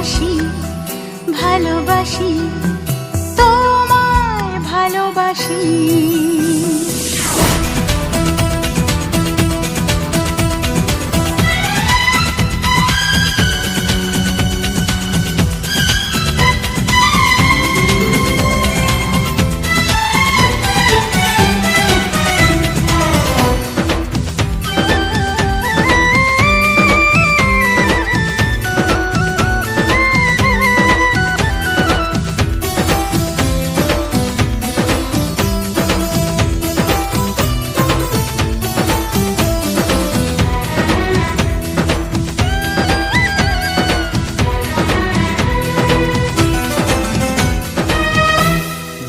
ভালোবাসি ভালোবাসি তোমায় ভালোবাসি।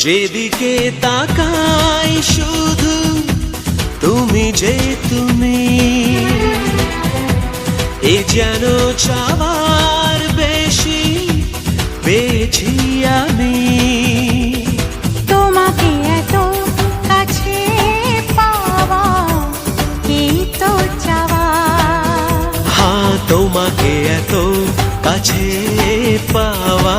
যেদিকে তাকাই শুধু তুমি যে তুমি। এ যেন চাওয়ার বেশি পেয়েছি আমি। তোমাকে এত কাছে পাওয়া এই তো চাওয়া। হ্যাঁ তোমাকে এত কাছে পাওয়া।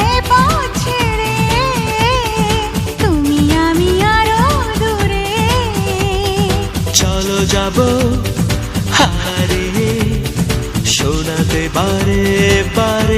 বারে বারে